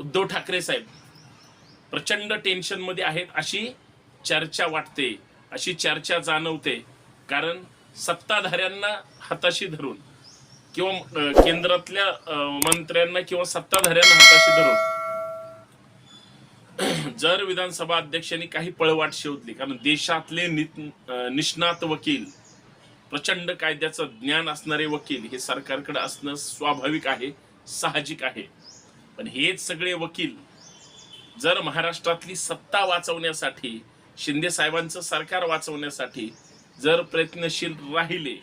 उद्धव ठाकरे साहेब प्रचंड टेन्शनमध्ये आहेत अशी चर्चा वाटते अशी चर्चा जाणवते. कारण सत्ताधाऱ्यांना हाताशी धरून किंवा केंद्रातल्या मंत्र्यांना किंवा सत्ताधाऱ्यांना हाताशी धरून जर विधानसभा अध्यक्षांनी काही पळवाट शोधली कारण देशातले निष्णात वकील प्रचंड कायद्याचं ज्ञान असणारे वकील हे सरकारकडे असणं स्वाभाविक आहे साहजिक आहे. पण हेच सगळे वकील जर महाराष्ट्रातली सत्ता वाचवण्यासाठी शिंदे साहेबांचं सरकार वाचवण्यासाठी जर प्रयत्नशील राहिले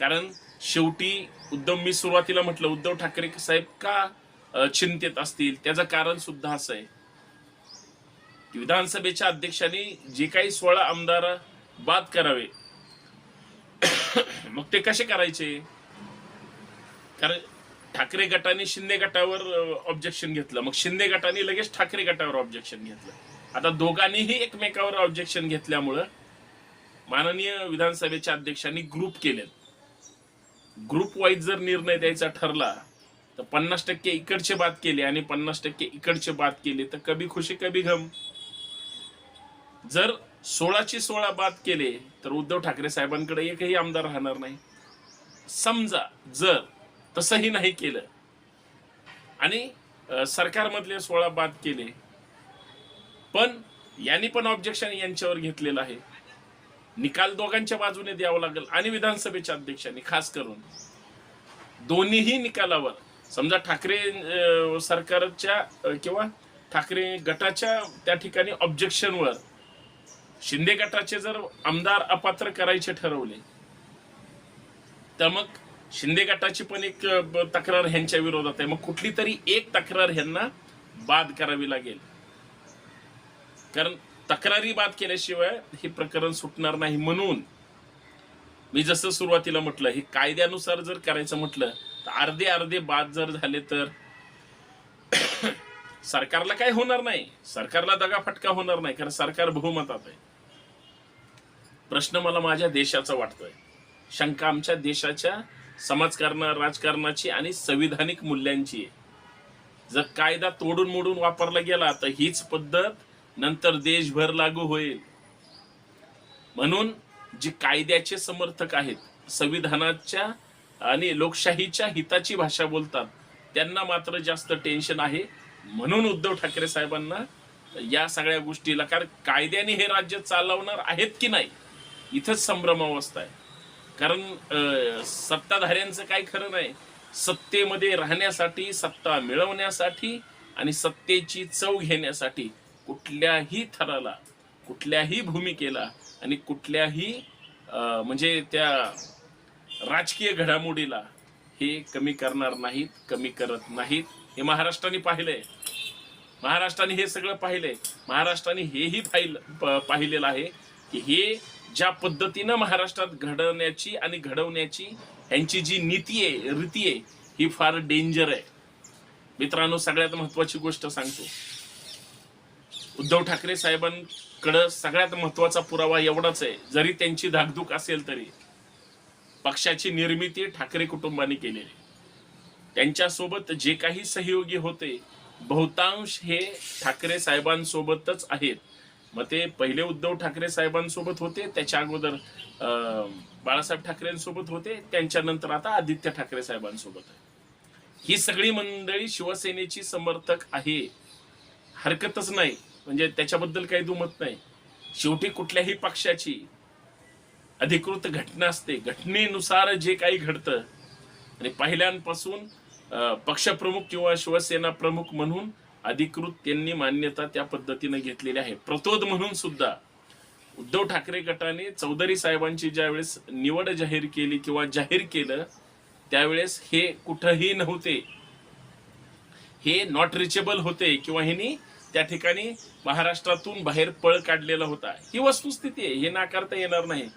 कारण शेवटी उद्धव मी सुरुवातीला म्हटलं उद्धव ठाकरे साहेब का चिंतेत असतील? त्याचं कारण सुद्धा असं आहे. की विधानसभेच्या अध्यक्षांनी जे काही सोळा आमदार बाद करावे मग ते कसे करायचे? कारण ठाकरे गटाने शिंदे गटावर ऑब्जेक्शन घेतलं. मग शिंदे गटाने लगेच ठाकरे गटावर ऑब्जेक्शन घेतलं. आता दोघांनीही एकमेकावर ऑब्जेक्शन घेतल्यामुळं माननीय विधानसभेच्या अध्यक्षांनी ग्रुप केलेत. ग्रुप वाईज जर निर्णय द्यायचा ठरला तर पन्नास टक्के इकडचे बाद केले आणि पन्नास टक्के इकडचे बाद केले तर कभी खुशी कभी गम. जर सोळाची सोळा बाद केले तर उद्धव ठाकरे साहेबांकडे एकही आमदार राहणार नाही. समजा जर तसंही नाही केलं. आणि सरकारमधले सोळा बाद केले. पण यांनी पण ऑब्जेक्शन यांच्यावर घेतलेलं आहे. निकाल दोघांच्या बाजूने द्यावा लागेल आणि विधानसभेच्या अध्यक्षांनी खास करून. दोन्हीही निकालावर समजा ठाकरे सरकारच्या किंवा ठाकरे गटाच्या त्या ठिकाणी ऑब्जेक्शनवर शिंदे गटाचे जर आमदार अपात्र करायचे ठरवले तर मग शिंदे गटाची पण एक तक्रार ह्यांच्या विरोधात आहे. मग कुठली तरी एक तक्रार ह्यांना बाद करावी लागेल. कारण तक्रारी बाद केल्याशिवाय हे प्रकरण सुटणार नाही म्हणून मी जसं सुरुवातीला म्हटलं हे कायद्यानुसार जर करायचं म्हटलं तर अर्धे अर्धे बाद जर झाले तर सरकारला काय होणार नाही. सरकारला दगाफटका होणार नाही कारण सरकार बहुमतात आहे. प्रश्न मला माझ्या देशाचा वाटतोय. शंका आमच्या देशाच्या समाजकारणा राजकारणाची आणि संविधानिक मूल्यांची. आहे जर कायदा तोडून मोडून वापरला गेला तर हीच पद्धत नंतर देशभर लागू होईल. म्हणून जे कायद्याचे समर्थक आहेत संविधानाच्या आणि लोकशाहीच्या हिताची भाषा बोलतात त्यांना मात्र जास्त टेन्शन आहे. म्हणून उद्धव ठाकरे साहेबांना या सगळ्या गोष्टीला कारण कायद्याने हे राज्य चालवणार आहेत की नाही इथंच संभ्रमावस्था आहे. कारण सत्ताधाऱ्यांचं काय खरं नाही. सत्तेमध्ये राहण्यासाठी सत्ता मिळवण्यासाठी आणि सत्तेची चव घेण्यासाठी कुठल्याही थराला कुठल्याही भूमिकेला आणि कुठल्याही म्हणजे त्या राजकीय घडामोडीला हे कमी करणार नाहीत कमी करत नाहीत. हे महाराष्ट्राने पाहिलंय. महाराष्ट्राने हे सगळं पाहिलंय. महाराष्ट्राने हेही पाहिलं पाहिलेलं आहे की हे ज्या पद्धतीनं महाराष्ट्रात घडवण्याची आणि घडवण्याची यांची जी नीती आहे रीती आहे ही फार डेंजर आहे. मित्रांनो सगळ्यात महत्वाची गोष्ट सांगतो. उद्धव ठाकरे साहेबांकडं सगळ्यात महत्त्वाचा पुरावा एवढाच आहे जरी त्यांची धाकधूक असेल तरी. पक्षाची निर्मिती ठाकरे कुटुंबाने केलेली. त्यांच्यासोबत जे काही सहयोगी होते बहुतांश हे ठाकरे साहेबांसोबतच आहेत. मग ते पहिले उद्धव ठाकरे साहेबांसोबत होते त्याच्या अगोदर अं, बाळासाहेब ठाकरेंसोबत होते त्यांच्यानंतर आता आदित्य ठाकरे साहेबांसोबत आहे. ही सगळी मंडळी शिवसेनेची समर्थक आहे. हरकतच नाही. म्हणजे त्याच्याबद्दल काही दुमत नाही. शेवटी कुठल्याही पक्षाची अधिकृत घटना असते. घटनेनुसार जे काही घडतं. आणि पहिल्यांपासून पक्षप्रमुख किंवा शिवसेना प्रमुख म्हणून अधिकृत त्यांनी मान्यता त्या पद्धतीने घेतलेली आहे. प्रतोद म्हणून सुद्धा उद्धव ठाकरे गटाने चौधरी साहेबांची ज्यावेळेस निवड जाहीर केली किंवा जाहीर केलं त्यावेळेस हे कुठंही नव्हते. हे नॉट रिचेबल होते किंवा ह्यांनी त्या ठिकाणी महाराष्ट्रातून बाहेर पळ काढलेला होता. ही वस्तुस्थिती आहे हे नाकारता येणार नाही.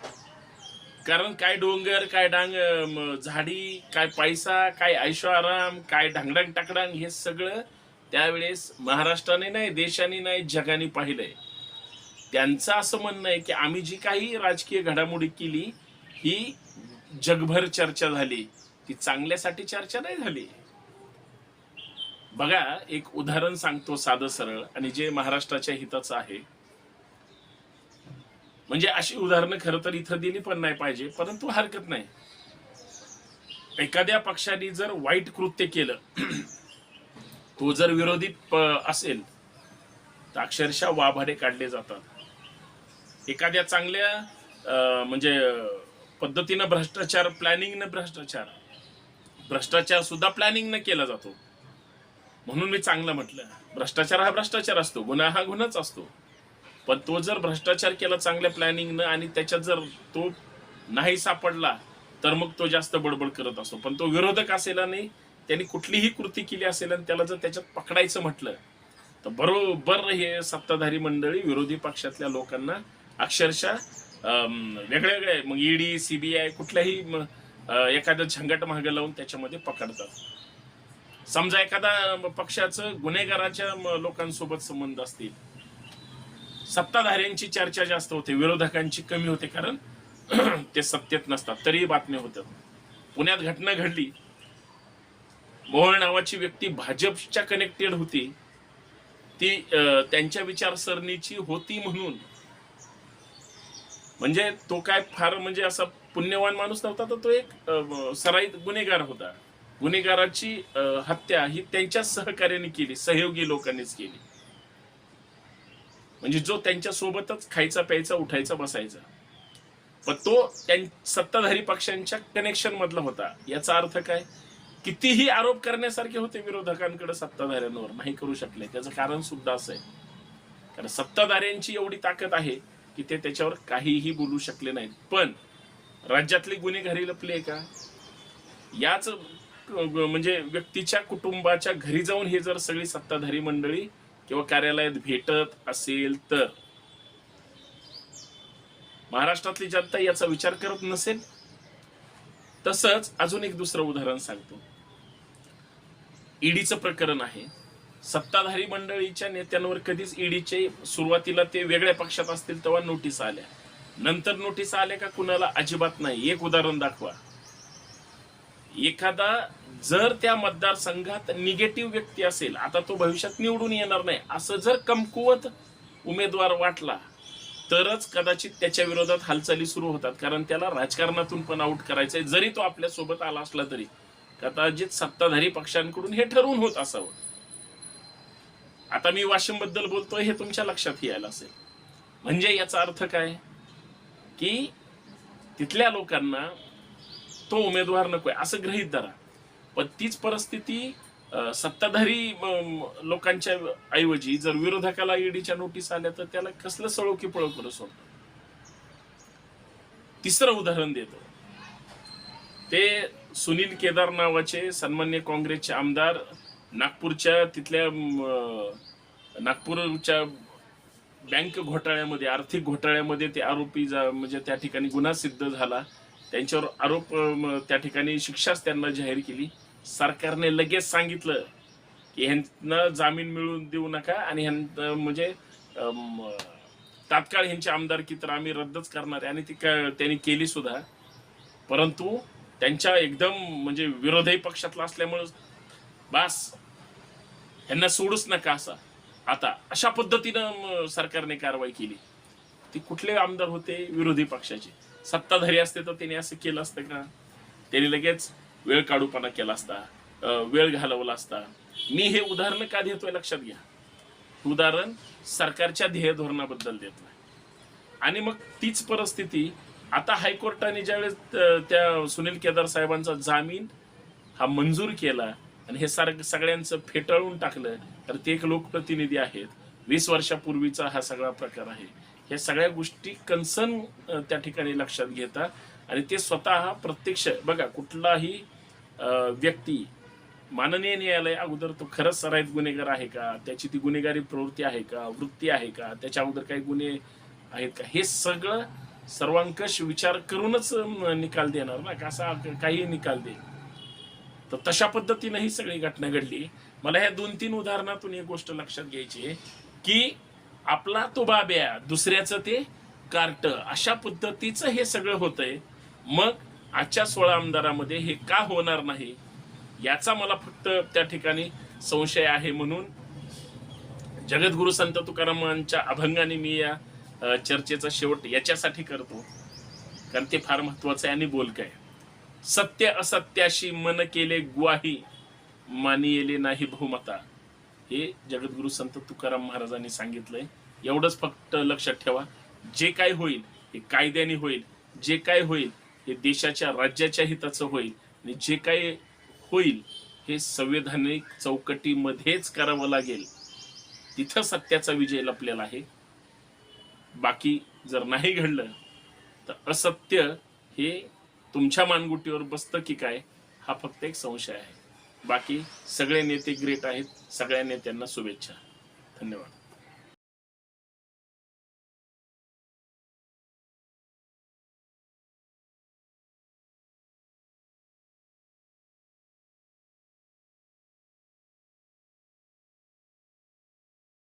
कारण काय डोंगर काय डांग झाडी काय पैसा काय ऐशो आराम काय ढांगडांग टाकडांग हे सगळं त्यावेळेस महाराष्ट्राने नाही देशाने नाही जगाने पाहिलंय. त्यांचं असं म्हणणं आहे की आम्ही जी काही राजकीय घडामोडी केली ही जगभर चर्चा झाली. ती चांगल्यासाठी चर्चा नाही झाली. बघा एक उदाहरण सांगतो साधं सरळ आणि जे महाराष्ट्राच्या हिताचं आहे. म्हणजे अशी उदाहरणं खरं तर इथं दिली पण नाही पाहिजे परंतु हरकत नाही. एखाद्या पक्षाने जर वाईट कृत्य केलं तो जर विरोधी प- असेल तर अक्षरशः वाभाडे काढले जातात. एखाद्या चांगल्या म्हणजे पद्धतीनं भ्रष्टाचार प्लॅनिंगनं भ्रष्टाचार भ्रष्टाचार सुद्धा प्लॅनिंगनं केला जातो. म्हणून मी चांगलं म्हटलं. भ्रष्टाचार हा भ्रष्टाचार असतो गुन्हा हा गुन्हाच असतो. पण तो जर भ्रष्टाचार केला चांगल्या प्लॅनिंगनं आणि त्याच्यात जर तो नाही सापडला तर मग तो जास्त बडबड करत असतो. पण तो विरोधक असेल आणि त्यांनी कुठलीही कृती केली असेल आणि त्याला जर त्याच्यात पकडायचं म्हटलं तर बरोबर हे सत्ताधारी मंडळी विरोधी पक्षातल्या लोकांना अक्षरशः अं, वेगळे वेगळे मग ईडी सीबीआय कुठल्याही एखादं झंगट मागे लावून त्याच्यामध्ये पकडतात. समजा एखादा पक्षाचं गुन्हेगाराच्या लोकांसोबत संबंध असतील. सत्ताधाऱ्यांची चर्चा जास्त होते विरोधकांची कमी होते कारण ते सत्तेत नसतात तरीही बातम्या होतात. पुण्यात घटना घडली मोहोळ नावाची व्यक्ती भाजपच्या कनेक्टेड होती. ती त्यांच्या विचारसरणीची होती म्हणून. म्हणजे तो काय फार म्हणजे असा पुण्यवान माणूस नव्हता तर तो एक सराईत गुन्हेगार होता. गुन्हेगाराची हत्या ही त्यांच्या सहकार्याने केली सहयोगी लोकांनीच केली. म्हणजे जो त्यांच्या सोबतच खायचा प्यायचा उठायचा बसायचा. पण तो सत्ताधारी पक्षांच्या कनेक्शन मधला होता. याचा अर्थ काय? कितीही आरोप करण्यासारखे होते विरोधकांकडे सत्ताधाऱ्यांवर नाही करू शकले. त्याचं कारण सुद्धा असं आहे. कारण सत्ताधाऱ्यांची एवढी ताकद आहे की ते त्याच्यावर काहीही बोलू शकले नाहीत. पण राज्यातली गुन्हेगारी लपली आहे का? याच म्हणजे व्यक्तीच्या कुटुंबाच्या घरी जाऊन हे जर सगळी सत्ताधारी मंडळी किंवा कार्यालयात भेटत असेल तर? महाराष्ट्रातली जनता याचा विचार करत नसेल? तसंच अजून एक दुसरं उदाहरण सांगतो. ईडीचं प्रकरण आहे. सत्ताधारी मंडळीच्या नेत्यांवर कधीच ईडीचे सुरुवातीला ते वेगळ्या पक्षात असतील तेव्हा नोटीस आल्या. नंतर नोटीस आल्या का कुणाला? अजिबात नाही. एक उदाहरण दाखवा. एखादा जर त्या मतदारसंघात निगेटिव्ह व्यक्ती असेल आता तो भविष्यात निवडून येणार नाही असं जर कमकुवत उमेदवार वाटला तरच कदाचित त्याच्या विरोधात हालचाली सुरू होतात. कारण त्याला राजकारणातून पण आउट करायचंय. जरी तो आपल्यासोबत आला असला तरी. कदाचित सत्ताधारी पक्षांकडून हे ठरवून होत असावं. आता मी वाशिमबद्दल बोलतोय हे तुमच्या लक्षात यायला असेल. म्हणजे याचा अर्थ काय? की तिथल्या लोकांना तो उमेदवार नकोय असं गृहीत धरा. पण तीच परिस्थिती सत्ताधारी लोकांच्या ऐवजी जर विरोधकाला ईडीच्या नोटीस आल्या तर त्याला कसलं सळोखी पळ करू सोडतं? तिसरं उदाहरण देतो. ते सुनील केदार नावाचे सन्मान्य काँग्रेसचे आमदार नागपूरच्या तिथल्या नागपूरच्या बँक घोटाळ्यामध्ये आर्थिक घोटाळ्यामध्ये ते आरोपी जा- म्हणजे त्या ठिकाणी गुन्हा सिद्ध झाला. त्यांच्यावर आरोप त्या ठिकाणी शिक्षाच त्यांना जाहीर केली. सरकारने लगेच सांगितलं की ह्यांना जामीन मिळवून देऊ नका आणि ह्यांना म्हणजे तात्काळ ह्यांची आमदारकी तर आम्ही रद्दच करणार आहे आणि ती का- त्यांनी केली सुद्धा. परंतु त्यांच्या एकदम म्हणजे विरोधी पक्षातला असल्यामुळं बास ह्यांना सोडूच नका असा. आता अशा पद्धतीनं सरकारने कारवाई केली. ती कुठले आमदार होते? विरोधी पक्षाचे. सत्ताधारी असते तर त्यांनी असं केलं असतं का? त्यांनी लगेच वेळ काढूपणा केला असता वेळ घालवला असता. मी हे उदाहरण का देतोय लक्षात घ्या. उदाहरण सरकारच्या ध्येय धोरणाबद्दल देतोय आणि मग तीच परिस्थिती आता हायकोर्टाने ज्यावेळेस त्या सुनील केदार साहेबांचा जामीन हा मंजूर केला आणि हे सार सगळ्यांचं फेटाळून टाकलं तर ते एक लोकप्रतिनिधी आहेत. वीस वर्षापूर्वीचा हा सगळा प्रकार आहे. ह्या सगळ्या गोष्टी कन्सर्न त्या ठिकाणी लक्षात घेता आणि ते स्वतः प्रत्यक्ष बघा कुठलाही व्यक्ती माननीय न्यायालय अगोदर तो खरंच सराईत गुन्हेगार आहे का? त्याची ती गुन्हेगारी प्रवृत्ती आहे का? वृत्ती आहे का? त्याच्या अगोदर काही गुन्हे आहेत का? हे सगळं सर्वांकष विचार करूनच निकाल देणार ना का असा काही निकाल देईल. तर तशा पद्धतीनं ही सगळी घटना घडली. मला ह्या दोन तीन उदाहरणातून एक गोष्ट लक्षात घ्यायची की आपला तो बाब्या दुसऱ्याचं ते कार्ट अशा पद्धतीचं हे सगळं होतंय. मग आजच्या सोळा आमदारामध्ये हे का होणार नाही याचा मला फक्त त्या ठिकाणी संशय आहे म्हणून जगद्गुरु संत तुकारामांच्या अभंगाने मी या चर्चेचा शेवट याच्यासाठी करतो. कारण ते फार महत्वाचं आहे आणि बोलकं आहे. सत्य असत्याशी मन केले ग्वाही मानिले नाही बहुमता. हे जगद्गुरु संत तुकाराम महाराजांनी सांगितलंय. एवढंच फक्त लक्षात ठेवा. जे काय होईल हे कायद्याने होईल. जे काय होईल हे देशाच्या राज्याच्या हिताचं होईल. आणि जे काय होईल हे संवैधानिक चौकटीमध्येच करावं लागेल. तिथं सत्याचा विजय लपलेला आहे. बाकी जर नाही घडलं तर असत्य हे तुमच्या मानगुटीवर बसतं की काय हा फक्त एक संशय आहे. बाकी सगळे नेते ग्रेट आहेत सगळ्या नेत्यांना शुभेच्छा. धन्यवाद.